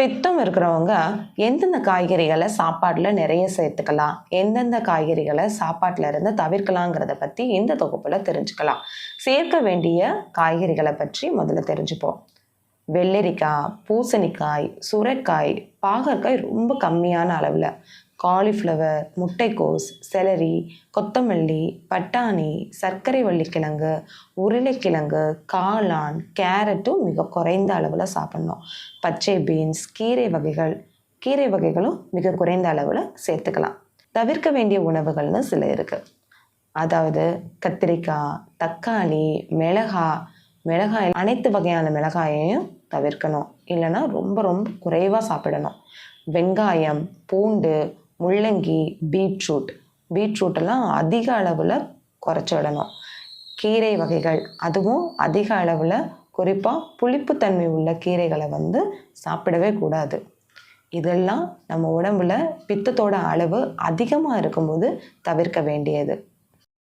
பித்தம் இருக்கிறவங்க எந்தெந்த காய்கறிகளை சாப்பாட்டில் நிறைய சேர்த்துக்கலாம் எந்தெந்த காய்கறிகளை சாப்பாட்டில் இருந்து தவிர்க்கலாங்கிறத பற்றி இந்த தொகுப்பில் தெரிஞ்சுக்கலாம். சேர்க்க வேண்டிய காய்கறிகளை பற்றி முதல்ல தெரிஞ்சுப்போம். வெள்ளரிக்காய் பூசணிக்காய் சுரைக்காய் பாகற்காய் ரொம்ப கம்மியான அளவில். காலிஃப்ளவர் முட்டைக்கோஸ் செலரி கொத்தமல்லி பட்டாணி சர்க்கரை வள்ளிக்கிழங்கு உருளைக்கிழங்கு காளான் கேரட்டும் மிக குறைந்த அளவில் சாப்பிட்ணும். பச்சை பீன்ஸ் கீரை வகைகள் கீரை வகைகளும் மிக குறைந்த அளவில் சேர்த்துக்கலாம். தவிர்க்க வேண்டிய உணவுகள்னு சில இருக்குது அதாவது கத்திரிக்காய் தக்காளி மிளகாய் மிளகாய் அனைத்து வகையான மிளகாயையும் தவிர்க்கணும். இல்லைன்னா ரொம்ப ரொம்ப குறைவாக சாப்பிடணும். வெங்காயம் பூண்டு முள்ளங்கி பீட்ரூட். பீட்ரூட்டெல்லாம் அதிக அளவில் குறைச்சி விடணும். கீரை வகைகள் அதுவும் அதிக அளவில் குறிப்பாக புளிப்புத்தன்மை உள்ள கீரைகளை வந்து சாப்பிடவே கூடாது. இதெல்லாம் நம்ம உடம்புல பித்தத்தோட அளவு அதிகமாக இருக்கும்போது தவிர்க்க வேண்டியது.